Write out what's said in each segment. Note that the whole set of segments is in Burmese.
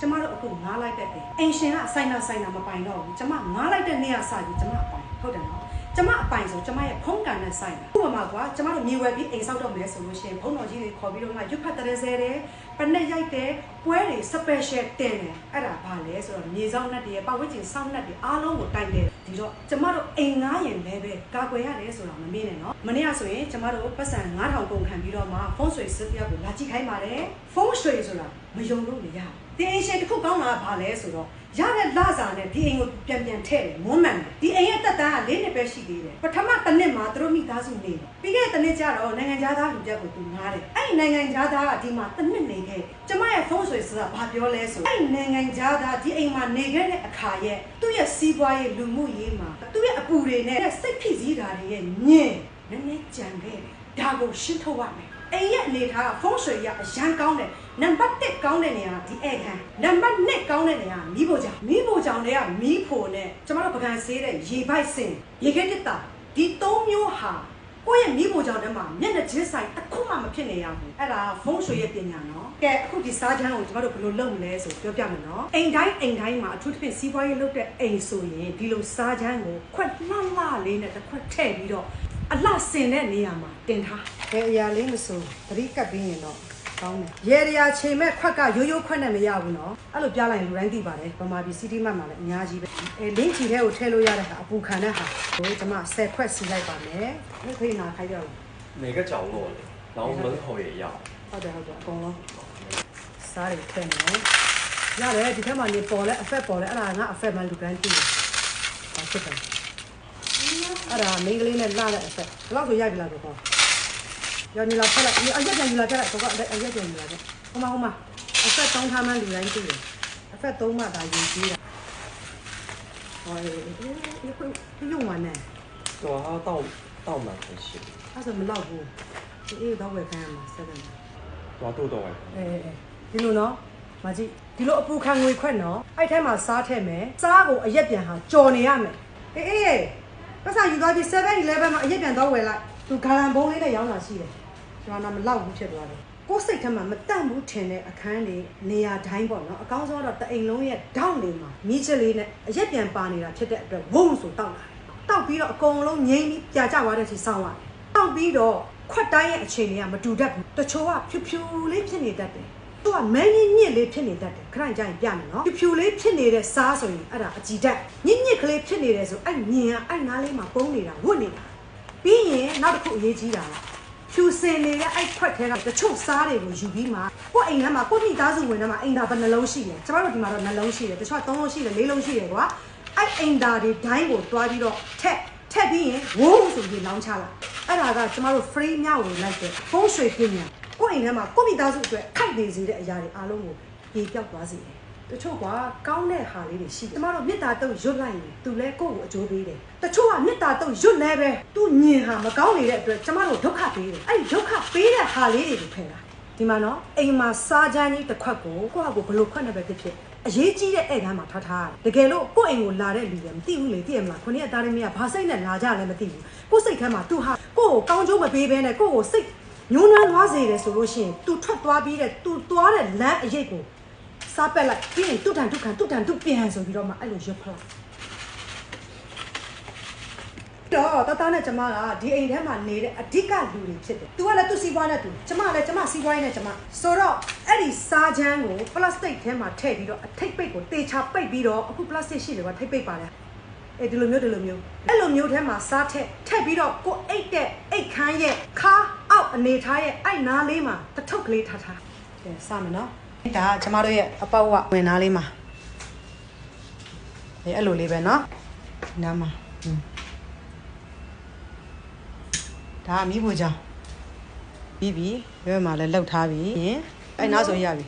ကျမတို့အခုငားလိုက်တဲ့အိမ်အိမ်ရှင်ကဆိုင်နာဆိုင်နာမပိုင်တော့ဘူးကျမငားလိုက်တဲ့နေ့ကစပြီးကျမအပိုင်ဟုတ်တယ်နော်ကျမအပိုင်ဆိုကျမရဲ့ဖုန်းကန်နဲ့ဆိုင်တာဥပမာကွာကျမတို့မြေဝယ်ပြီးအိမ်ဆောက်တော့မယ်ဆိုလို့ရှိရင်ဘုံတော်ကြီးတွေခေါ်ပြီးတော့မှရွတ်ဖတ်တဲ့ဆဲတယ်ပနက်ရိုက်တယ်ပွဲတွေ special တင်တယ်အဲ့ဒါဘာလဲဆိုတော့မြေဆောင်နဲ့တည်းရဲ့ပတ်ဝန်းကျင်ဆောင်းနဲ့တည်းအားလုံးကိုတိုင်တယ်ဒီတော့ကျမတို့အိမ်ငားရင်လည်းပဲကာကွယ်ရတယ်ဆိုတာမမေ့နဲ့နော်မနေ့ကဆိုရင်ကျမတို့ပတ်စံ9000ကုန်ခံပြီးတော့မှဖုန်းဆွေစစ်ပြကိုလာကြည့်ခိုင်းပါတယ်ဖုန်းဆွေဆိုတာမယုံလို့နေရတယ် ဒီအိမ်ရှင်တစ်ခုကောင်းတာကဘာလဲဆိုတော့ရတဲ့လစာနဲ့ဒီအိမ်ကိုပြန်ပြန်ထည့်တယ်မွမ်းမံတယ်ဒီအိမ်ရဲ့တက်တန်းက၄နှစ်ပဲရှိသေးတယ်ပထမတစ်နှစ်မှာသူတို့မိသားစုနေတယ်ပြီးခဲ့တဲ့တစ်နှစ်ကျတော့နိုင်ငံသားလူတက်ကိုသူငားတယ်အဲ့ဒီနိုင်ငံသားကဒီမှာတစ်နှစ်နေခဲ့ကျမရဲ့ဖုန်းဆွေဆိုတာဘာပြောလဲဆိုအဲ့ဒီနိုင်ငံသားဒီအိမ်မှာနေခဲ့တဲ့အခါရဲ့သူ့ရဲ့စီးပွားရေးလူမှုရေးမှာသူ့ရဲ့အပူတွေနဲ့စိတ်ဖိစီးတာတွေရဲ့ညင်နည်းနည်းကြံခဲ့တယ်ဒါကိုရှင်းထုတ်ရမယ် အိမ်ရဲ့အနေထားကဖုန်းဆွေရအရန်ကောင်းတယ်နံပါတ်1ကောင်းတဲ့နေရာကဒီဧကန်နံပါတ်2ကောင်းတဲ့နေရာကမီးဖိုချောင်မီးဖိုချောင်တွေကမီးဖိုနဲ့ကျမတို့ပကံဆေးတဲ့ရေပိုက်စင်ရေခဲတစ်တာဒီ၃မျိုးဟာကိုယ့်ရဲ့မီးဖိုချောင်ထဲမှာမျက်နှာချင်းဆိုင်တစ်ခုမှမဖြစ်နေရဘူးအဲ့ဒါဖုန်းဆွေရဲ့ပညာနော်ကဲအခုဒီစားချမ်းကိုကျမတို့ဘယ်လိုလုပ်မလဲဆိုပြောပြမယ်နော်အိမ်တိုင်းအိမ်တိုင်းမှာအထူးသဖြင့်စီးပွားရေးလုပ်တဲ့အိမ်ဆိုရင်ဒီလိုစားချမ်းကိုခွက်လှလှလေးနဲ့တစ်ခွက်ထည့်ပြီးတော့ အလှဆင်တဲ့နေရာမှာတင်ထားဘယ်အရာလေးမဆိုသတိကပ်ပြီးရင်တော့ကောင်းတယ်ရေတရာချိန်မဲ့ခွက်ကရိုးရိုးခွက်နဲ့မရဘူးနော်အဲ့လိုပြလိုက်လူတိုင်းသိပါတယ်ဗမာပြည်စီးတီးမတ်မှာလည်းအများကြီးပဲအဲလင်းချီထဲကိုထည့်လို့ရတဲ့ဟာအပူခံတဲ့ဟာဟိုကျွန်မ10ခွက်စီလိုက်ပါမယ်ဒီခေနာခိုင်းပြော每个角落里，然后门口也要。ဟုတ်တယ်ဟုတ်တယ်အကုန်လုံးစားတွေထည့်မယ်ရတယ်ဒီထက်မှနေပေါ်လဲအဖက်ပေါ်လဲအဲ့ဒါငါအဖက်မှလူတိုင်းသိတယ်ဟုတ်ဖြစ်တယ် အဲ့ဒါမိန်းကလေးနဲ့လှတဲ့အဆက်ဘလောက်ဆိုရိုက်ပြလာတော့ကောရောင်ညီလာဖက်လိုက်အရက်ပြန်ယူလာကြလိုက်ကောကအရက်ပြန်ယူလာကြဟိုမှာဟိုမှာအဆက်သုံးထားမှလူတိုင်းသိတယ်အဆက်သုံးမှဒါယူသေးတာဟောရေဒီခုပြုံးမနဲ့တော့ဟာတော့တော့မှရှိတယ်အဲ့ဒါမလောက်ဘူးဒီအေးတော့ဝယ်ခံရမှာဆက်တယ်တော့တော့တော့ဝယ်အေးအေးဒီလိုနော်မကြည့်ဒီလိုအပူခံငွေခွက်နော်အဲ့ထဲမှာစားထည့်မယ်စားကိုအရက်ပြန်ဟာကြော်နေရမယ်အေးအေး ပတ်စာယူသွားပြီး7-11မှာအရက်ပြန်တော့ဝယ်လိုက်သူဂါလန်ဘုံလေးနဲ့ရောင်းတာရှိတယ်ကျွန်တော်ကမလောက်ဘူးဖြစ်သွားတယ်ကိုယ်စိတ်ထဲမှာမတန့်ဘူးထင်တဲ့အခန်းတွေနေရာတိုင်းပေါ့နော်အကောင်းဆုံးတော့တအိမ်လုံးရဲ့ဒေါင်းလေးမှာမြစ်ချက်လေးနဲ့အရက်ပြန်ပါနေတာဖြစ်တဲ့အတွက်ဝုန်းဆိုတောက်လာတယ်တောက်ပြီးတော့အကုန်လုံးငိမ့်ပြီးပြာကျသွားတဲ့အချိန်စောင်းရတယ်တောက်ပြီးတော့ခွက်တိုင်းရဲ့အခြေအနေကမတူတတ်ဘူးတချို့ကဖြူဖြူလေးဖြစ်နေတတ်တယ် သူကမန်းညစ်ညစ်လေးဖြစ်နေတတ်တယ်ခဏကြာရင်ပြမယ်နော်ဖြူဖြူလေးဖြစ်နေတဲ့စားဆိုရင်အဲ့ဒါအကြည်တက်ညစ်ညစ်ကလေးဖြစ်နေတယ်ဆိုအဲ့ညင်ကအဲ့နားလေးမှာပုံနေတာဝတ်နေတာပြီးရင်နောက်တစ်ခုအရေးကြီးတာကဖြူစင်နေတဲ့အဲ့ခွက်ထဲကတချို့စားတွေကိုယူပြီးမှကိုယ့်အိမ်ထဲမှာကိုယ့်မိသားစုဝင်ထဲမှာအိမ်သာဘယ်နှလုံးရှိလဲကျမတို့ဒီမှာတော့နှလုံးရှိတယ်တချို့ကသုံးလုံးရှိတယ်လေးလုံးရှိတယ်ကွာအဲ့အိမ်သာတွေဒိုင်းကိုတွားပြီးတော့ထက်ထက်ပြီးရင်ဝုန်းဆိုပြီးလောင်းချလာအဲ့ဒါကကျမတို့ free မြောက်ဝင်လိုက်တဲ့ဖုန်းရွှေပညာ ကိုယ့်အိမ်ထဲမှာကိုယ့်မိသားစုအတွက်ခိုက်နေစေတဲ့အရာတွေအားလုံးကိုပြေပြောက်သွားစေတယ်။တချို့ကကောင်းတဲ့ဟာလေးတွေရှိတယ်။ကျမတို့မေတ္တာတုံရွတ်လိုက်ရင်သူလည်းကိုယ့်ကိုအကျိုးပေးတယ်။တချို့ကမေတ္တာတုံရွတ်လဲပဲသူညင်ဟာမကောင်းနေတဲ့အတွက်ကျမတို့ဒုက္ခပေးတယ်။အဲ့ဒီဒုက္ခပေးတဲ့ဟာလေးတွေကိုဖယ်တာ။ဒီမှာနော်အိမ်မှာစားချမ်းကြီးတစ်ခွက်ကိုကိုယ့်ဟာကိုယ်ဘယ်လိုခွက်နဲ့ပဲဖြစ်ဖြစ်အရေးကြီးတဲ့ဧည့်ခန်းမှာထားထားရတယ်။တကယ်လို့ကိုယ့်အိမ်ကိုလာတဲ့လူတွေမသိဘူးလေသိရမလား။ခုနှစ်ရက်သားလေးမင်းကဘာစိတ်နဲ့လာကြလဲမသိဘူး။ကိုယ့်စိတ်ထဲမှာသူဟာကိုယ့်ကိုကောင်းကျိုးမပေးဘဲနဲ့ကိုယ့်ကိုစိတ် ညှိုးနှွမ်းသွားစေတယ်ဆိုလို့ရှိရင် तू ထွက်သွားပြီးတဲ့ तू သွားတဲ့လမ်းအရေးကိုစားပက်လိုက်ပြီးရင်တုတ်တန်တုတ်ခံတုတ်တန်တုတ်ပြန်ဆိုပြီးတော့မှအဲ့လိုရွတ်ဖလိုက်တော့တသားနဲ့ကျမကဒီအိမ်ထဲမှာနေတဲ့အဓိကလူတွေဖြစ်တယ်။ तू ကလည်းသူ့စီးပွားနဲ့ तू ကျမလည်းကျမစီးပွားရေးနဲ့ကျမဆိုတော့အဲ့ဒီစားချမ်းကိုပလတ်စတစ်ထဲမှာထည့်ပြီးတော့အထိတ်ပိတ်ကိုတေချာပိတ်ပြီးတော့အခုပလတ်စတစ်ရှိတယ်ကွာထိတ်ပိတ်ပါတယ်။အဲဒီလိုမျိုးဒီလိုမျိုးအဲ့လိုမျိုးထဲမှာစားထက်ထက်ပြီးတော့ကိုအိတ်တဲ့အိတ်ခမ်းရဲ့ခါ အောက်အနေထားရဲ့အဲ့နားလေးမှာတထုပ်ကလေးထားထားကဲစမယ်နော်ဒါကကျမတို့ရဲ့အပေါက်ကဝင်နားလေးမှာအဲအဲ့လိုလေးပဲနော်ဒီနားမှာอืมဒါကမီးဖိုချောင်းပြီးပြီဘယ်မှာလဲလှုပ်ထားပြီရင်အဲ့နားဆိုရပြီ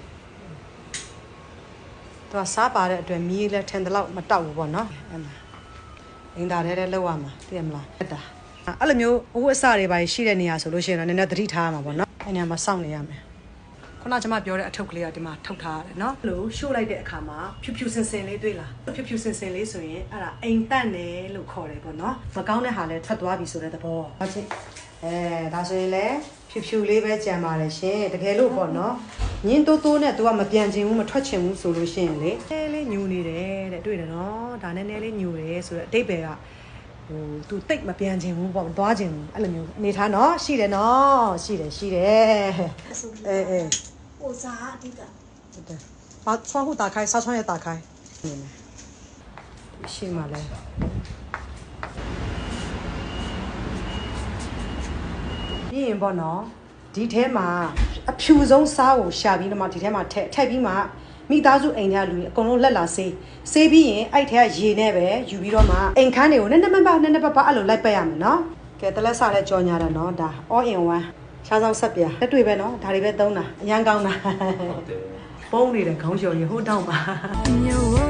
သူကစားပါတဲ့အတွက်မီးလည်းထင်တယ်လို့မတောက်ဘူးပေါ့နော်အဲ့မှာအင်တာထဲထဲလောက်ရမှာသိရမလားတက်တာ အဲ့လိုမျိုးအဝတ်အစတွေပါရှိတဲ့နေရာဆိုလို့ရှိရင်တော့နည်းနည်းသတိထားရမှာပေါ့နော်အဲ့နေရာမှာစောင့်နေရမယ်ခုနကကျွန်မပြောတဲ့အထုပ်ကလေးကဒီမှာထုတ်ထားရတယ်နော်အဲ့လိုရှို့လိုက်တဲ့အခါမှာဖြူဖြူစင်စင်လေးတွေ့လားဖြူဖြူစင်စင်လေးဆိုရင်အဲ့ဒါအိမ်တန့်တယ်လို့ခေါ်တယ်ပေါ့နော်မကောင်းတဲ့ဟာလည်းထွက်သွားပြီဆိုတဲ့သဘောဟုတ်ချင်အဲဒါဆိုရင်လည်းဖြူဖြူလေးပဲကြံပါတယ်ရှင်တကယ်လို့ပေါ့နော်ညင်းတိုးတိုးနဲ့ तू ကမပြန်ချင်ဘူးမထွက်ချင်ဘူးဆိုလို့ရှိရင်လေနည်းလေးညူနေတယ်တဲ့တွေ့တယ်နော်ဒါနည်းနည်းလေးညူတယ်ဆိုတော့အတိတ်ပဲက ဟိုသူတိတ်မပြန်ခြင်းဘူးပေါ့မသွားခြင်းဘူးအဲ့လိုမျိုးအနေထားနော်ရှိတယ်နော်ရှိတယ်ရှိတယ်အေးအေးကိုစားအဓိကဟုတ်တယ်ဘာချွန်ကိုတာခိုင်းစားချွန်ရဲ့တာခိုင်းနေမယ်ရှိမှလဲပြီးရင်ပေါ့နော်ဒီထဲမှာအဖြူဆုံးစားကိုရှာပြီးတော့မှဒီထဲမှာထည့်ထည့်ပြီးမှ မိသားစုအိမ်ထဲကလူတွေအကုန်လုံးလက်လာဆေးဆေးပြီးရင်အဲ့ထဲကရေနဲ့ပဲယူပြီးတော့မှအိမ်ခန်းတွေကိုနည်းနည်းမပါနည်းနည်းပါပါအဲ့လိုလိုက်ပက်ရမယ်နော်ကဲတလက်စားလဲကြော်ညာတာနော်ဒါ all in one ရှားဆောင်ဆက်ပြလက်တွေ့ပဲနော်ဒါတွေပဲသုံးတာအရန်ကောင်းတာဟုတ်တယ်ပုံးနေတဲ့ခေါင်းလျှော်ရင်ဟိုတောင်းပါညဝလေးတွေတဲ့